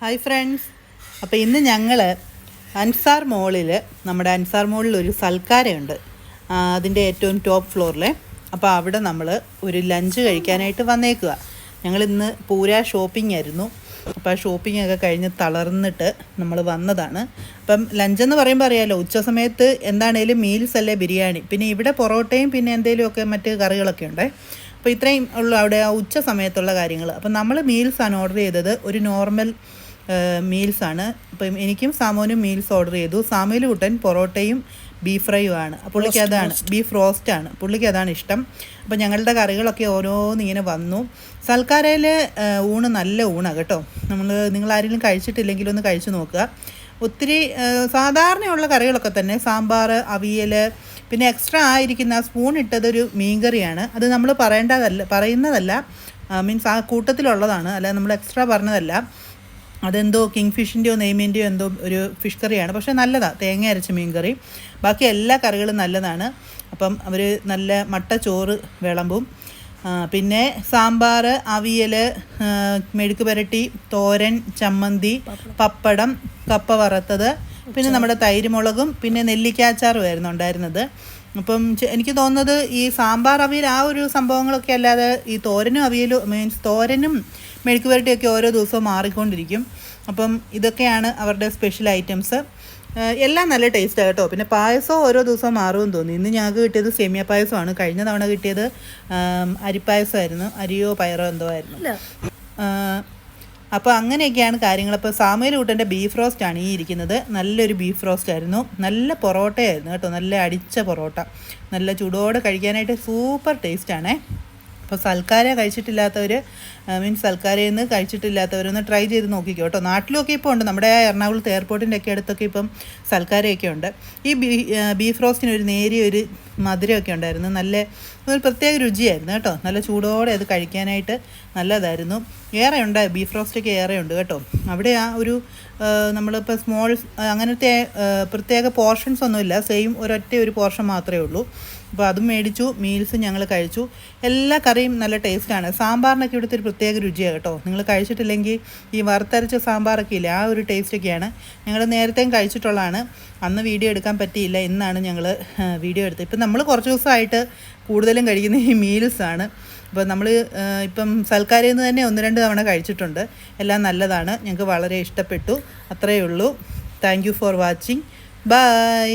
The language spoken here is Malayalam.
ഹായ് ഫ്രണ്ട്സ് അപ്പോൾ ഇന്ന് ഞങ്ങൾ അൻസാർ മോളിൽ നമ്മുടെ അൻസാർ മോളിൽ ഒരു സൽക്കാരമുണ്ട് ആ, അതിന്റെ ഏറ്റവും ടോപ്പ് ഫ്ലോറിലെ അപ്പോൾ അവിടെ നമ്മൾ ഒരു ലഞ്ച് കഴിക്കാനായിട്ട് വന്നേക്കുക ഞങ്ങൾ ഇന്ന് പൂരാ ഷോപ്പിംഗ് ആയിരുന്നു. അപ്പോൾ ഷോപ്പിംഗ് ഒക്കെ കഴിഞ്ഞ് തളർന്നിട്ട് നമ്മൾ വന്നതാണ്. അപ്പം ലഞ്ചെന്ന് പറയുമ്പോൾ അറിയാമല്ലോ ഉച്ച സമയത്ത് എന്താണേലും മീൽസ് അല്ലേ ബിരിയാണി. പിന്നെ ഇവിടെ പൊറോട്ടയും പിന്നെ എന്തെങ്കിലുമൊക്കെ മറ്റ് കറികളൊക്കെ ഉണ്ടേ. അപ്പോൾ ഇത്രയും ഉള്ളു അവിടെ ആ ഉച്ച സമയത്തുള്ള കാര്യങ്ങൾ അപ്പം നമ്മൾ മീൽസാണ് ഓർഡർ ചെയ്തത് ഒരു നോർമൽ മീൽസാണ്. അപ്പം എനിക്കും സാമോനും മീൽസ് ഓർഡർ ചെയ്തു. സാമുവിൽ കുട്ടൻ പൊറോട്ടയും ബീഫ് ഫ്രൈയും ആണ് പുള്ളിക്ക് അതാണ് ബീഫ് റോസ്റ്റ് ആണ് പുള്ളിക്ക് അതാണ് ഇഷ്ടം. അപ്പം ഞങ്ങളുടെ കറികളൊക്കെ ഓരോന്ന് ഇങ്ങനെ വന്നു സൽക്കാരയിൽ ഊണ് നല്ല ഊണാണ് കേട്ടോ. നമ്മൾ നിങ്ങൾ ആരെങ്കിലും കഴിച്ചിട്ടില്ലെങ്കിൽ ഒന്ന് കഴിച്ചു നോക്കുക. ഒത്തിരി സാധാരണയുള്ള കറികളൊക്കെ തന്നെ സാമ്പാർ അവിയൽ പിന്നെ എക്സ്ട്രാ ആയിരിക്കുന്ന സ്പൂൺ ഇട്ടതൊരു മീൻകറിയാണ്. അത് നമ്മൾ പറയേണ്ടതല്ല പറയുന്നതല്ല. മീൻസ് ആ കൂട്ടത്തിലുള്ളതാണ്. അല്ല നമ്മൾ എക്സ്ട്രാ പറഞ്ഞതല്ല. അതെന്തോ കിങ് ഫിഷിന്റെയോ നെയ്മീന്റെയോ എന്തോ ഒരു ഫിഷ് കറിയാണ്. പക്ഷേ നല്ലതാണ് തേങ്ങ അരച്ച മീൻ കറി ബാക്കി എല്ലാ കറികളും നല്ലതാണ്. അപ്പം അവർ നല്ല മട്ട ചോറ് വിളമ്പും. പിന്നെ സാമ്പാർ അവിയൽ മെഴുക്ക് പുരട്ടി തോരൻ ചമ്മന്തി പപ്പടം കപ്പ വറുത്തത് പിന്നെ നമ്മുടെ തൈര് മുളകും പിന്നെ നെല്ലിക്കാച്ചാറുമായിരുന്നു ഉണ്ടായിരുന്നത്. അപ്പം എനിക്ക് തോന്നുന്നത് ഈ സാമ്പാർ അവിയൽ ആ ഒരു സംഭവങ്ങളൊക്കെ അല്ലാതെ ഈ തോരനും അവിയലും മീൻസ് തോരനും മെഴുക്ക് പുരട്ടിയൊക്കെ ഓരോ ദിവസവും മാറിക്കൊണ്ടിരിക്കും. അപ്പം ഇതൊക്കെയാണ് അവരുടെ സ്പെഷ്യൽ ഐറ്റംസ് എല്ലാം നല്ല ടേസ്റ്റാണ് കേട്ടോ. പിന്നെ പായസം ഓരോ ദിവസവും മാറുമെന്ന് തോന്നി. ഇന്ന് ഞങ്ങൾക്ക് കിട്ടിയത് സേമിയ പായസമാണ്. കഴിഞ്ഞ തവണ കിട്ടിയത് അരിപ്പായസമായിരുന്നു. അരിയോ പയറോ എന്തോ ആയിരുന്നു. അപ്പോൾ അങ്ങനെയൊക്കെയാണ് കാര്യങ്ങൾ. അപ്പോൾ സാമുവൽ കൂട്ടന്റെ ബീഫ് റോസ്റ്റ് ആണ് ഈ ഇരിക്കുന്നത് നല്ലൊരു ബീഫ് റോസ്റ്റ് ആയിരുന്നു. നല്ല പൊറോട്ടയായിരുന്നു കേട്ടോ. നല്ല അടിച്ച പൊറോട്ട. നല്ല ചൂടോടെ കഴിക്കാനായിട്ട് സൂപ്പർ ടേസ്റ്റാണേ അപ്പോൾ സൽക്കാര കഴിച്ചിട്ടില്ലാത്തവർ മീൻസ് സൽക്കാരയിൽ നിന്ന് കഴിച്ചിട്ടില്ലാത്തവരൊന്ന് ട്രൈ ചെയ്ത് നോക്കിക്കോ കേട്ടോ. നാട്ടിലൊക്കെ ഇപ്പോൾ ഉണ്ട്. നമ്മുടെ എറണാകുളത്ത് എയർപോർട്ടിന്റെ ഒക്കെ അടുത്തൊക്കെ ഇപ്പം സൽക്കാരയൊക്കെ ഉണ്ട്. ഈ ബീഫ് റോസ്റ്റിന് ഒരു നേരിയ ഒരു മധുരമൊക്കെ ഉണ്ടായിരുന്നു. നല്ല ഒരു പ്രത്യേക രുചിയായിരുന്നു കേട്ടോ. നല്ല ചൂടോടെ അത് കഴിക്കാനായിട്ട് നല്ലതായിരുന്നു. ഏറെ ഉണ്ട് ബീഫ് റോസ്റ്റൊക്കെ ഉണ്ട് കേട്ടോ. അവിടെ ആ ഒരു നമ്മളിപ്പോൾ സ്മോൾ അങ്ങനത്തെ പ്രത്യേക പോർഷൻസ് ഒന്നുമില്ല. സെയിം ഒരൊറ്റ ഒരു പോർഷൻ മാത്രമേ ഉള്ളൂ. അപ്പോൾ അതും മേടിച്ചു മീൽസ് ഞങ്ങൾ കഴിച്ചു. എല്ലാ കറിയും നല്ല ടേസ്റ്റാണ് സാമ്പാറിനൊക്കെ ഇവിടുത്തെ ഒരു പ്രത്യേക രുചിയാണ് കേട്ടോ. നിങ്ങൾ കഴിച്ചിട്ടില്ലെങ്കിൽ ഈ വറുത്തരച്ച സാമ്പാറൊക്കെ ഇല്ല ആ ഒരു ടേസ്റ്റൊക്കെയാണ് ഞങ്ങൾ നേരത്തെയും കഴിച്ചിട്ടുള്ളതാണ്. അന്ന് വീഡിയോ എടുക്കാൻ പറ്റിയില്ല. ഇന്നാണ് ഞങ്ങൾ വീഡിയോ എടുത്തത്. ഇപ്പം നമ്മൾ കുറച്ച് ദിവസമായിട്ട് കൂടുതലും കഴിക്കുന്ന ഈ മീൽസാണ് അപ്പോൾ നമ്മൾ ഇപ്പം സൽക്കാരയിൽ നിന്ന് തന്നെ ഒന്ന് രണ്ട് തവണ കഴിച്ചിട്ടുണ്ട്. എല്ലാം നല്ലതാണ്. ഞങ്ങൾക്ക് വളരെ ഇഷ്ടപ്പെട്ടു. അത്രയേ ഉള്ളൂ. Thank you for watching bye